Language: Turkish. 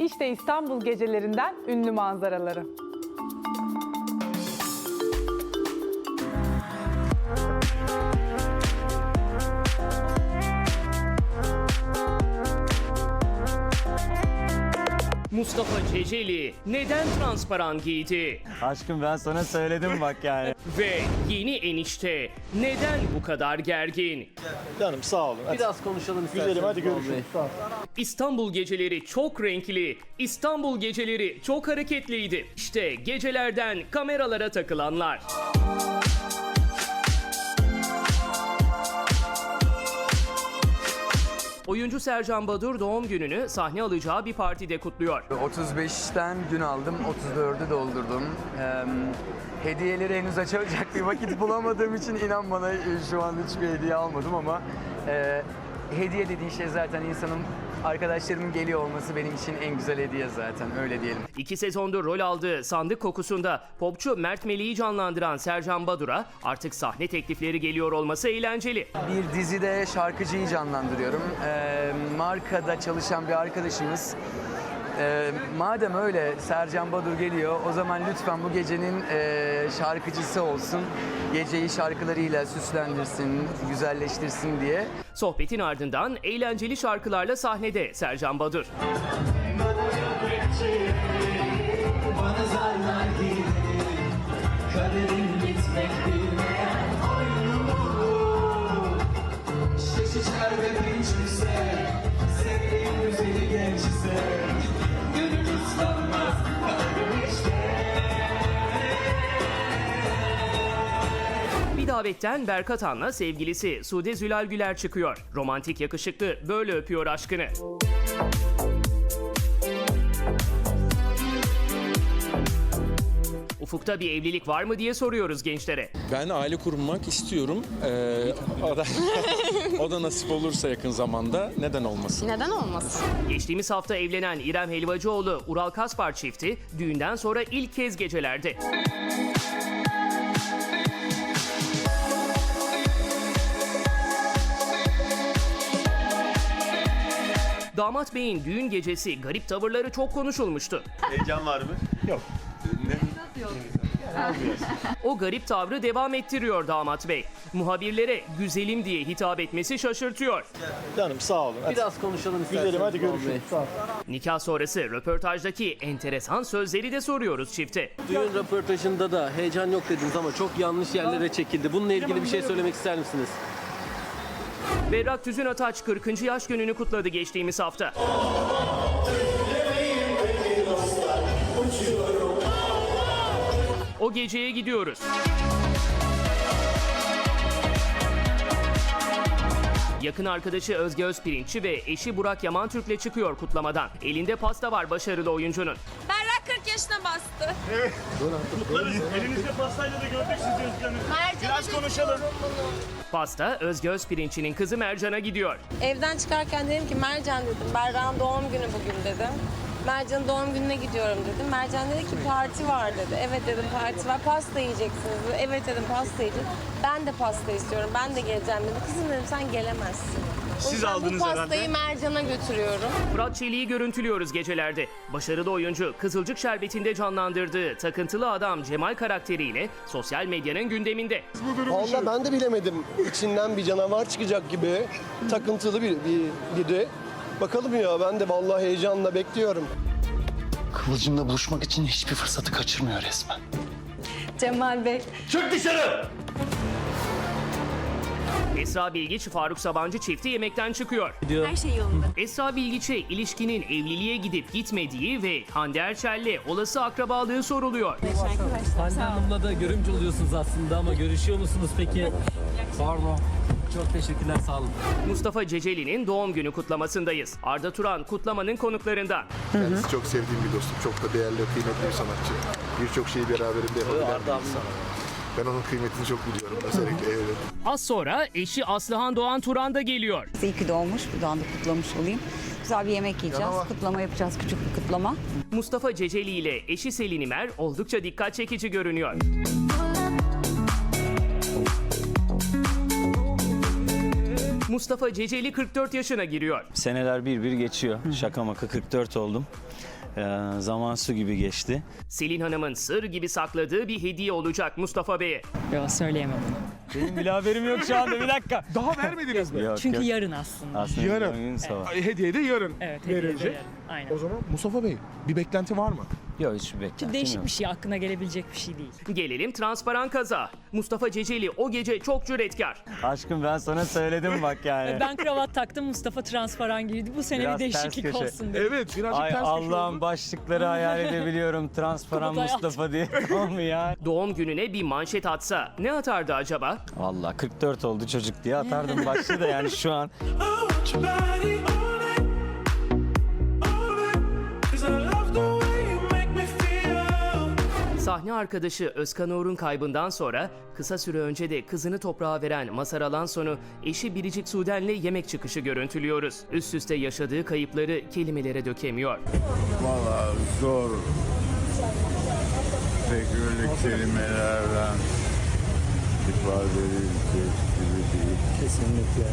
İşte İstanbul gecelerinden ünlü manzaraları. Mustafa Ceceli neden transparan giydi? Aşkım ben sana söyledim bak yani. Ve yeni enişte neden bu kadar gergin? Canım sağ olun. Hadi. Biraz konuşalım isterseniz. Güzelim hadi görüşürüz. Sağ ol. İstanbul geceleri çok renkli, İstanbul geceleri çok hareketliydi. İşte gecelerden kameralara takılanlar. Oyuncu Sercan Badur doğum gününü sahne alacağı bir partide kutluyor. 35'ten gün aldım, 34'ü doldurdum. Ee, hediyeleri henüz açacak bir vakit bulamadığım için inan bana e, şu an hiçbir hediye almadım ama e, hediye dediğin şey zaten insanın arkadaşlarımın geliyor olması benim için en güzel hediye zaten öyle diyelim. İki sezondur rol aldığı Sandık Kokusu'nda popçu Mert Melih'i canlandıran Sercan Badur'a artık sahne teklifleri geliyor olması eğlenceli. Bir dizide şarkıcıyı canlandırıyorum. Ee, markada çalışan bir arkadaşımız ee, madem öyle Sercan Badur geliyor o zaman lütfen bu gecenin e, şarkıcısı olsun. Geceyi şarkılarıyla süslendirsin, güzelleştirsin diye. Sohbetin ardından eğlenceli şarkılarla sahnede Sercan Badur. Bana zarlar Kaderim bilmeyen oyunu Şaşı çer ve pinç davetten Berkat Han'la sevgilisi Sude Zülal Güler çıkıyor. Romantik yakışıklı böyle öpüyor aşkını. Ufukta bir evlilik var mı diye soruyoruz gençlere. Ben aile kurmak istiyorum. Ee, o, da, o da nasip olursa yakın zamanda neden olmasın? Neden olmasın? Geçtiğimiz hafta evlenen İrem Helvacıoğlu, Ural Kaspar çifti düğünden sonra ilk kez gecelerde. Damat Bey'in düğün gecesi garip tavırları çok konuşulmuştu. Heyecan var mı? Yok. O garip tavrı devam ettiriyor damat bey. Muhabirlere güzelim diye hitap etmesi şaşırtıyor. Canım sağ olun. Hadi. Biraz konuşalım isterseniz. Güzelim hadi görüşürüz. Sağ ol. Nikah sonrası röportajdaki enteresan sözleri de soruyoruz çifte. Düğün röportajında da heyecan yok dediniz ama çok yanlış yerlere çekildi. Bununla ilgili bir şey söylemek ister misiniz? Berrak Tüzün Ataç 40. yaş gününü kutladı geçtiğimiz hafta. O geceye gidiyoruz. Yakın arkadaşı Özge Özpirinççi ve eşi Burak Yaman Türk'le çıkıyor kutlamadan. Elinde pasta var başarılı oyuncunun. Berrak 40 yaşına bastı. Elinizde pastayla da gördük sizi Özgür Hanım. Biraz konuşalım. Pasta Özge Özpirinççi'nin kızı Mercan'a gidiyor. Evden çıkarken dedim ki Mercan dedim. Berrak'ın doğum günü bugün dedim. Mercan'ın doğum gününe gidiyorum dedim. Mercan dedi ki parti var dedi. Evet dedim parti var. Pasta yiyeceksiniz dedi. Evet dedim pasta yiyeceğiz. Ben de pasta istiyorum. Ben de geleceğim dedi. Kızım dedim sen gelemezsin. O yüzden aldınız bu pastayı herhalde. Mercan'a götürüyorum. Fırat Çelik'i görüntülüyoruz gecelerde. Başarılı oyuncu Kızılcık Şerbeti'nde canlandırdığı takıntılı adam Cemal karakteriyle sosyal medyanın gündeminde. Vallahi ben de bilemedim. İçinden bir canavar çıkacak gibi takıntılı bir, bir biri. Bakalım ya ben de vallahi heyecanla bekliyorum. Kıvılcımla buluşmak için hiçbir fırsatı kaçırmıyor resmen. Cemal Bey. Esra Bilgiç, Faruk Sabancı çifti yemekten çıkıyor. Her şey yolunda. Esra Bilgiç'e ilişkinin evliliğe gidip gitmediği ve Hande Erçel'le olası akrabalığı soruluyor. Hande Hanım'la da görümcü oluyorsunuz aslında ama görüşüyor musunuz peki? Pardon. Çok teşekkürler sağ olun. Mustafa Ceceli'nin doğum günü kutlamasındayız. Arda Turan kutlamanın konuklarından. Kendisi çok sevdiğim bir dostum. Çok da değerli, kıymetli bir sanatçı. Birçok şeyi beraberinde yapabilen bir insan. Ben onun kıymetini çok biliyorum. Özellikle evde. Az sonra eşi Aslıhan Doğan Turan da geliyor. İyi ki doğmuş. Buradan da kutlamış olayım. Güzel bir yemek yiyeceğiz. Kutlama yapacağız. Küçük bir kutlama. Mustafa Ceceli ile eşi Selin İmer oldukça dikkat çekici görünüyor. Mustafa Ceceli 44 yaşına giriyor. Seneler bir bir geçiyor. Şaka maka 44 oldum. Ee, zaman su gibi geçti. Selin Hanım'ın sır gibi sakladığı bir hediye olacak Mustafa Bey'e. Yok söyleyemem onu. Benim bile haberim yok şu anda bir dakika. Daha vermediniz mi? Yok, Çünkü yok. yarın aslında. Aslında Yarın. sabah. Hediye de yarın Evet, verilecek. yarın. Aynen. O zaman Mustafa Bey bir beklenti var mı? Yok hiçbir beklentim Değişik yok. bir şey, aklına gelebilecek bir şey değil. Gelelim transparan kaza. Mustafa Ceceli o gece çok cüretkar. Aşkım ben sana söyledim bak yani. Ben kravat taktım, Mustafa transparan giydi. Bu sene Biraz bir ters değişiklik köşe. olsun dedi. Evet birazcık Ay ters köşe Allah'ım oldu. başlıkları hayal edebiliyorum. Transparan Kubatay. Mustafa diye. Tamam mı ya? Doğum gününe bir manşet atsa ne atardı acaba? Vallahi 44 oldu çocuk diye atardım başlığı da yani şu an. Sahne arkadaşı Özkan Uğur'un kaybından sonra kısa süre önce de kızını toprağa veren Masar Alanson'u eşi Biricik Suden'le yemek çıkışı görüntülüyoruz. Üst üste yaşadığı kayıpları kelimelere dökemiyor. Valla zor. Figürlü kelimelerden ifade edilecek gibi değil. Kesinlikle.